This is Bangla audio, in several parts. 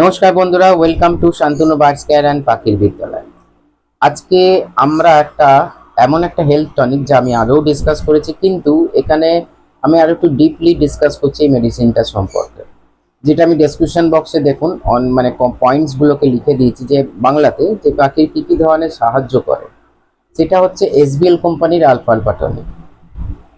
নমস্কার বন্ধুরা welcome to Shantanu birds care and পাখির বিদ্যালয়। আজকে আমরা একটা এমন একটা হেলথ টনিক যা আমি আগেও ডিসকাস করেছি, কিন্তু এখানে আমি আরও একটু ডিপলি ডিসকাস করছি এই মেডিসিনটা সম্পর্কে। যেটা আমি ডেসক্রিপশন বক্সে দেখুন অন মানে পয়েন্টসগুলোকে লিখে দিয়েছি যে বাংলাতে যে পাখির কী কী ধরনের সাহায্য করে। সেটা হচ্ছে এসবিএল কোম্পানির আলফা আলফা টনিক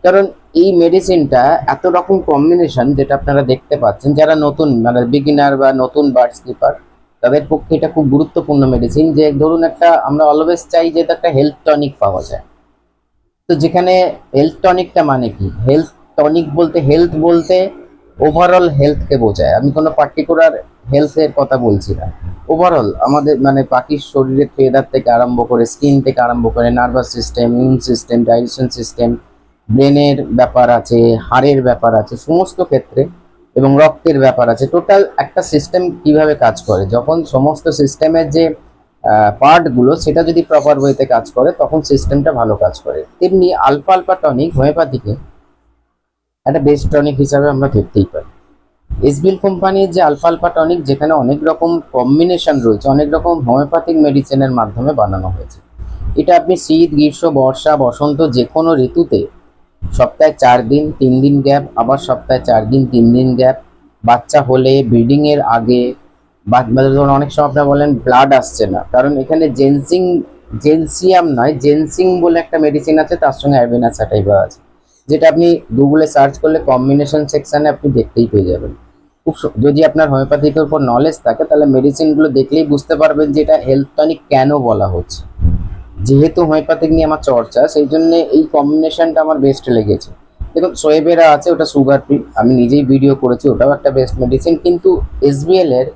কারণ এই মেডিসিনটা এত রকম কম্বিনেশন যেটা আপনারা দেখতে পাচ্ছেন, যারা নতুন মানে বিগিনার বা নতুন বার্ড স্লিপার তাদের পক্ষে এটা খুব গুরুত্বপূর্ণ মেডিসিন যে ধরুন একটা, আমরা অলওয়েজ চাই যে একটা হেলথ টনিক পাওয়া যায়। তো যেখানে হেলথ টনিকটা মানে কি? হেলথ টনিক বলতে হেলথ বলতে ওভারঅল হেলথকে বোঝায়। আমি কোনো পার্টিকুলার হেলথের কথা বলছি না। ওভারঅল আমাদের মানে পাখির শরীরের ফেদার থেকে আরম্ভ করে স্কিন থেকে আরম্ভ করে nervous system immune system digestion system ব্রেনের ব্যাপার আছে, হাড়ের ব্যাপার আছে, সমস্ত ক্ষেত্রে এবং রক্তের ব্যাপার আছে। টোটাল একটা সিস্টেম কীভাবে কাজ করে? যখন সমস্ত সিস্টেমের যে পার্টগুলো সেটা যদি প্রপার ওয়েতে কাজ করে, তখন সিস্টেমটা ভালো কাজ করে। তেমনি আলফা আলফা টনিক হোমিওপ্যাথিকে একটা বেস্ট টনিক হিসাবে আমরা ধরতেই পারি। এসবিএল কোম্পানির যে আলফা আলফা টনিক যেখানে অনেক রকম কম্বিনেশন রয়েছে, অনেক রকম হোমিওপ্যাথিক মেডিসিনের মাধ্যমে বানানো হয়েছে। এটা আপনি শীত, গ্রীষ্ম, বর্ষা, বসন্ত যে কোনো ঋতুতে সপ্তাহে চার দিন, তিন দিন গ্যাপ আবার সপ্তাহে চার দিন, তিন দিন গ্যাপ বাচ্চা হলে ব্রিডিং এর আগে বা ধরুন অনেক সময় আপনারা বলেন ব্লাড আসছে না। কারণ এখানে জেন্সিং জেনসিয়াম নয় জেন্সিং বলে একটা মেডিসিন আছে, তার সঙ্গে অ্যারবেনা স্যাটাইভা আছে যেটা আপনি গুগলে সার্চ করলে কম্বিনেশন সেকশানে আপনি দেখতেই পেয়ে যাবেন। খুব যদি আপনার হোমিওপ্যাথিকের উপর নলেজ থাকে, তাহলে মেডিসিনগুলো দেখলেই বুঝতে পারবেন যে এটা হেলথ টনিক কেন বলা হচ্ছে। যেহেতু হোমিওপ্যাথিক নিয়ে আমার চর্চা, সেই জন্য এই কম্বিনেশনটা আমার বেস্ট লেগেছে। দেখুন, সোয়েবেরা আছে, ওটা সুগার ফ্রি আমি নিজেই ভিডিও করেছি, ওটাও একটা বেস্ট মেডিসিন কিন্তু এসবিএল এর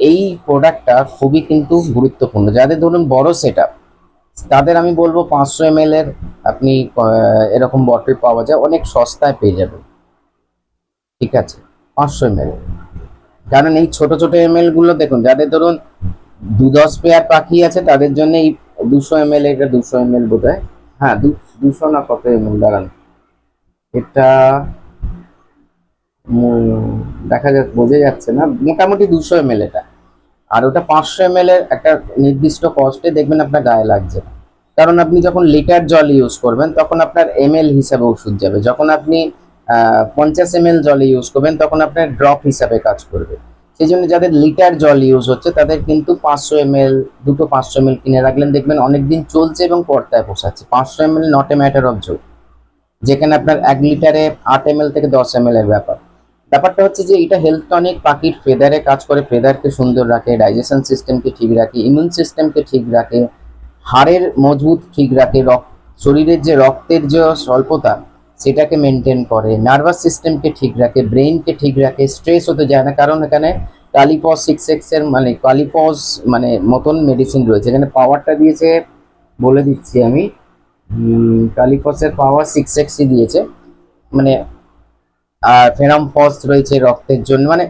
এই প্রোডাক্টটা খুবই কিন্তু গুরুত্বপূর্ণ। যাদের ধরুন বড় সেট তাদের আমি বলব পাঁচশো এম এর আপনি এরকম বটল পাওয়া যায়, অনেক সস্তায় পেয়ে যাবেন। ঠিক আছে, পাঁচশো এম এল কারণ এই ছোট ছোট এমগুলো দেখুন, যাদের ধরুন দু দশ পেয়ার পাখি আছে, তাদের জন্য এই দুশো এম এল এটা দুশো এম এল বোধ হয় দুশো না কত এম এল দাঁড়ান। এটা দেখা যাচ্ছে বোঝা যাচ্ছে না। মোটামুটি দুশো এম এল এটা। আর ওটা পাঁচশো এম এর একটা নির্দিষ্ট কস্টে দেখবেন আপনার গায়ে লাগছে কারণ আপনি যখন লিটার জল ইউজ করবেন, তখন আপনার এম এল হিসাবে ওষুধ যাবে। যখন আপনি পঞ্চাশ এম এল জলে ইউজ করবেন, তখন আপনার ড্রপ হিসাবে কাজ করবে। সেই জন্য যাদের লিটার জল ইউজ হচ্ছে, তাদের কিন্তু পাঁচশো এম দুটো পাঁচশো এম কিনে রাখলেন। দেখবেন অনেকদিন চলছে এবং পর্দায় পোষাচ্ছে পাঁচশো M L not a matter of joke যেখানে আপনার এক লিটারে আট এম থেকে দশ এম এর ব্যাপার। ব্যাপারটা হচ্ছে যে, এটা হেলথ টনিক পাখির ফেদারে কাজ করে ফেদারকে সুন্দর রাখে ডাইজেশন সিস্টেমকে ঠিক রাখে ইমিউন সিস্টেমকে ঠিক রাখে, হাড়ের মজবুত ঠিক রাখে, রক্ত, শরীরের যে রক্তের যে স্বল্পতা সেটাকে মেনটেন করে। নার্ভাস সিস্টেমকে ঠিক রাখে ব্রেনকে ঠিক রাখে স্ট্রেস হতে যায় না। কারণ এখানে কালিপস সিক্স এক্সের মানে কালিপস মানে মতন মেডিসিন রয়েছে। এখানে পাওয়ারটা দিয়েছে, বলে দিচ্ছি আমি। কালিপসের পাওয়ার সিক্স এক্সই দিয়েছে। মানে আর ফেরাম ফস রয়েছে রক্তের জন্য। মানে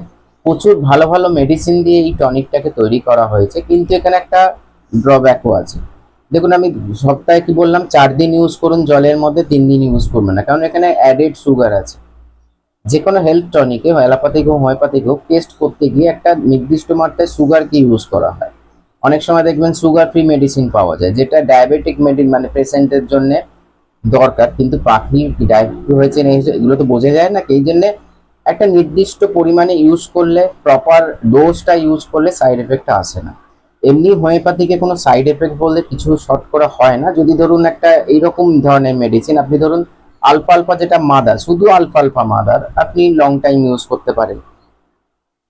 প্রচুর ভালো ভালো মেডিসিন দিয়ে এই টনিকটাকে তৈরি করা হয়েছে। কিন্তু এখানে একটা ড্রব্যাকও আছে। দেখুন, আমি সপ্তাহে কি বললাম? চার দিন ইউজ করুন, জলের মধ্যে তিন দিন ইউজ করবেন না। কারণ এখানে অ্যাডেড সুগার আছে। যে কোনো হেলথ টনিকে অ্যালোপ্যাথিক হোক হোমিওপ্যাথিক হোক টেস্ট করতে গিয়ে একটা নির্দিষ্ট মাত্রায় সুগারকে ইউজ করা হয়? অনেক সময় দেখবেন সুগার ফ্রি মেডিসিন পাওয়া যায়, যেটা ডায়াবেটিক মেডিন মানে পেশেন্টের জন্য দরকার। কিন্তু পাখি ডায়াবেটিক হয়েছে না এগুলো তো বোঝা যায় না, এই জন্যে একটা নির্দিষ্ট পরিমাণে ইউজ করলে প্রপার ডোজটা ইউজ করলে সাইড এফেক্ট আসে না। এমনি হোমিওপ্যাথিকে কোনো সাইড এফেক্ট বলতে কিছু শর্ট করা হয় না। যদি ধরুন একটা এইরকম ধরনের মেডিসিন আপনি ধরুন আলফা আলফা যেটা মাদার শুধু আলফা আলফা মাদার আপনি লং টাইম ইউজ করতে পারেন।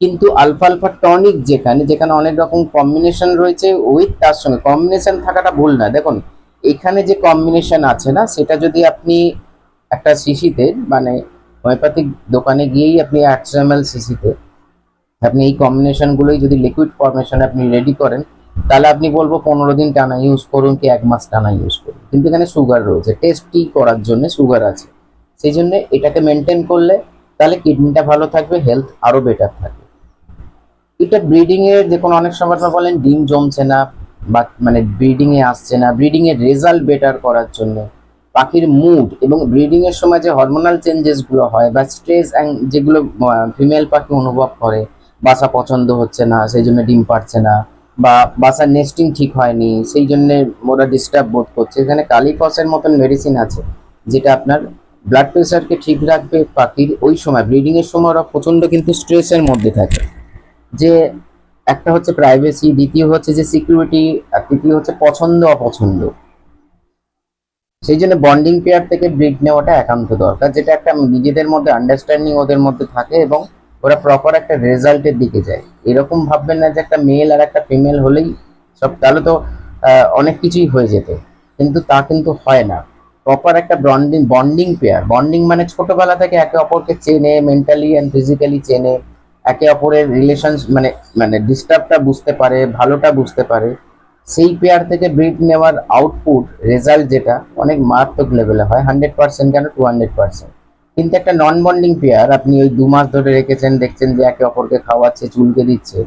কিন্তু আলফা আলফা টনিক যেখানে যেখানে অনেক রকম কম্বিনেশন রয়েছে উইথ তার সঙ্গে। কম্বিনেশন থাকাটা ভুল না। দেখুন, এখানে যে কম্বিনেশন আছে না, সেটা যদি আপনি একটা শিশিতে মানে হোমিওপ্যাথিক দোকানে গিয়েই আপনি একশো এম এল শিশিতে আপনি এই কম্বিনেশনগুলোই যদি লিকুইড ফরমেশন আপনি রেডি করেন, তাহলে আপনি বলব পনেরো দিন টানা ইউজ করুন কি এক মাস টানা ইউজ করুন। কিন্তু এখানে সুগার রয়েছে টেস্টি করার জন্য সুগার আছে। সেই জন্য এটাকে মেনটেন করলে তাহলে কিডনিটা ভালো থাকবে হেলথ আরও বেটার থাকবে। এটা ব্রিডিং এর দেখুন অনেক সময় আপনারা বলেন, ডিম জমছে না, বা মানে ব্রিডিং এ আসছে না ব্রিডিং এর রেজাল্ট বেটার করার জন্য পাখির মুড এবং ব্রিডিং এর সময় যে হরমোনাল চেঞ্জেসগুলো হয় বা স্ট্রেস যেগুলো ফিমেল পাখি অনুভব করে বাসা পছন্দ হচ্ছে না, সেই জন্য ডিম পারছে না, বা বাসার নেস্টিং ঠিক হয়নি, সেই জন্য ওরা ডিস্টার্ব বোধ করছে। এখানে কালিফসের মতন মেডিসিন আছে, যেটা আপনার ব্লাড প্রেশারকে ঠিক রাখবে পাখির ওই সময়। ব্রিডিং এর সময় ওরা প্রচণ্ড কিন্তু স্ট্রেসের মধ্যে থাকে। যে একটা হচ্ছে প্রাইভেসি দ্বিতীয় হচ্ছে যে সিকিউরিটি আর তৃতীয় হচ্ছে পছন্দ, অপছন্দ। সেই জন্য বন্ডিং পেয়ার থেকে ব্রিড নেওয়াটা একান্ত দরকার, যেটা একটা নিজেদের মধ্যে আন্ডারস্ট্যান্ডিং ওদের মধ্যে থাকে এবং ওরা প্রপার একটা রেজাল্টের দিকে যায়। এরকম ভাববেন না যে একটা মেল আর একটা ফিমেল হলেই সব, তাহলে তো অনেক কিছুই হয়ে যেত। কিন্তু তা কিন্তু হয় না। প্রপার একটা বন্ডিং বন্ডিং পেয়ার বন্ডিং মানে ছোটবেলা থেকে একে অপরকে চেনে মেন্টালি অ্যান্ড ফিজিক্যালি চেনে, একে অপরের রিলেশন মানে মানে ডিস্টার্বটা বুঝতে পারে, ভালোটা বুঝতে পারে। সেই পেয়ার থেকে ব্রিড নেওয়ার আউটপুট রেজাল্ট যেটা, অনেক মারাত্মক লেভেলে হয় হান্ড্রেড পার্সেন্ট কেন টু হান্ড্রেড পার্সেন্ট কিন্তু একটা নন বন্ডিং পেয়ার আপনি ওই দু মাস ধরে রেখেছেন, দেখছেন যে একে অপরকে খাওয়াচ্ছে, চুলকে দিচ্ছে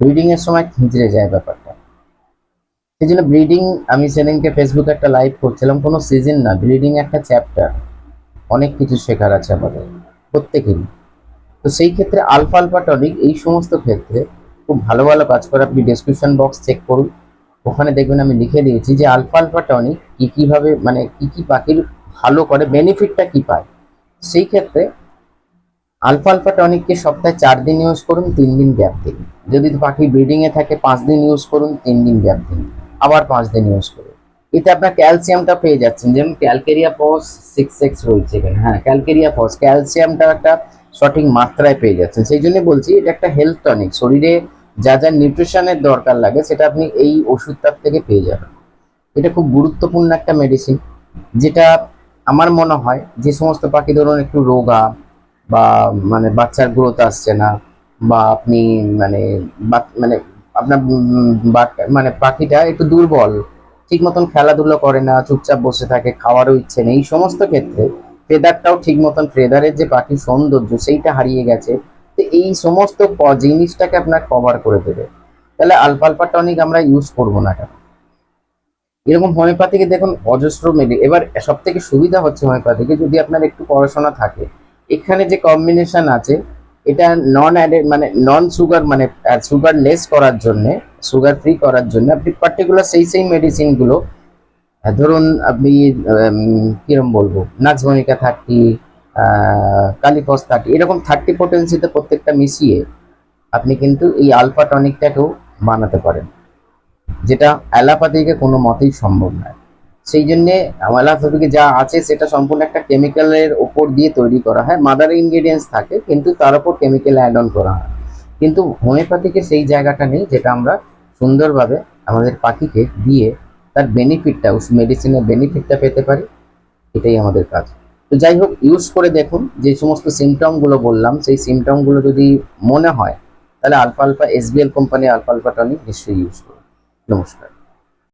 ব্রিডিং এর সময় খিঁচড়ে যায় ব্যাপারটা। সেই জন্য ব্রিডিং আমি সেদিনকে ফেসবুকে একটা লাইভ করছিলাম, কোনো সিজন না ব্রিডিং একটা চ্যাপ্টার অনেক কিছু শেখার আছে আমাদের, প্রত্যেকেরই। তো সেই ক্ষেত্রে আলফা আলফা টনিক এই সমস্ত ক্ষেত্রে খুব ভালো ভালো কাজ করে, আপনি ডেসক্রিপশন বক্স চেক করুন, ওখানে দেখবেন আমি লিখে দিয়েছি যে আলফা আলফা টনিক কী কীভাবে মানে কী কী পাখির ভালো করে বেনিফিটটা কী পায়। সেই ক্ষেত্রে আলফা আলফা টনিককে সপ্তাহে চার দিন ইউজ করুন, তিন দিন গ্যাপ দিন। যদি পাখি ব্রিডিংয়ে থাকে, পাঁচ দিন ইউজ করুন, তিন দিন গ্যাপ দিন। আবার পাঁচ দিন ইউজ করুন। এতে আপনার ক্যালসিয়ামটা পেয়ে যাচ্ছেন। যেমন ক্যালকেরিয়া পস সিক্স এক্স রয়েছে এখানে। হ্যাঁ ক্যালকেরিয়া পস ক্যালসিয়ামটা একটা সঠিক মাত্রায় পেয়ে যাচ্ছেন। সেই জন্য বলছি, এটা একটা হেলথ টনিক শরীরে যা যা নিউট্রিশনের দরকার লাগে, সেটা আপনি এই ওষুধটার থেকে পেয়ে যাবেন। এটা খুব গুরুত্বপূর্ণ একটা মেডিসিন যেটা আমার মনে হয় যে সমস্ত পাখি ধরুন একটু রোগা বা মানে বাচ্চার গ্রোথ আসছে না, বা আপনি মানে মানে আপনার মানে পাখিটা একটু দুর্বল, ঠিক মতন খেলাধুলো করে না, চুপচাপ বসে থাকে, খাওয়ারও ইচ্ছে নেই, এই সমস্ত ক্ষেত্রে ফেদারটাও ঠিক মতন ফেদারের যে পাখির সৌন্দর্য সেইটা হারিয়ে গেছে, তো এই সমস্ত জিনিসটাকে আপনার কভার করে দেবে। তাহলে আলফা আলফা টনিক আমরা ইউজ করব না কেন? এরকম হোমিওপ্যাথিকে দেখুন অজস্র মেডি এবার সব থেকে সুবিধা হচ্ছে হোমিওপ্যাথিকে যদি আপনার একটু পড়াশোনা থাকে, এখানে যে কম্বিনেশন আছে, এটা নন অ্যাডেড মানে নন সুগার মানে সুগার লেস করার জন্য সুগার ফ্রি করার জন্য আপনি পার্টিকুলার সেই সেই মেডিসিনগুলো ধরুন আপনি কিরম বলব নাক্স থার্টি কালিফস থার্টি এরকম থার্টি পোটেন্সিতে প্রত্যেকটা মিশিয়ে আপনি কিন্তু এই আলফা টনিকটাকেও বানাতে পারেন। যেটা অ্যালাপাথিকে কোনো মতেই সম্ভব নয়। সেই জন্যে অ্যালোপ্যাথিকে যা আছে সেটা সম্পূর্ণ একটা কেমিক্যালের ওপর দিয়ে তৈরি করা হয়। মাদার ইনগ্রেডিয়েন্টস থাকে, কিন্তু তার উপর কেমিক্যাল অ্যাড অন করা হয়। কিন্তু হোমিওপ্যাথিকে সেই জায়গাটা নেই যেটা আমরা সুন্দরভাবে আমাদের পাখিকে দিয়ে তার বেনিফিটটা মেডিসিনের বেনিফিটটা পেতে পারি। এটাই আমাদের কাজ। তো যাই হোক ইউজ করে দেখুন যে সমস্ত সিমটমগুলো বললাম। সেই সিমটমগুলো যদি মনে হয়, তাহলে alpha alpha SBL company alpha alpha tonic নিশ্চয়ই ইউজ করুন। নমস্কার।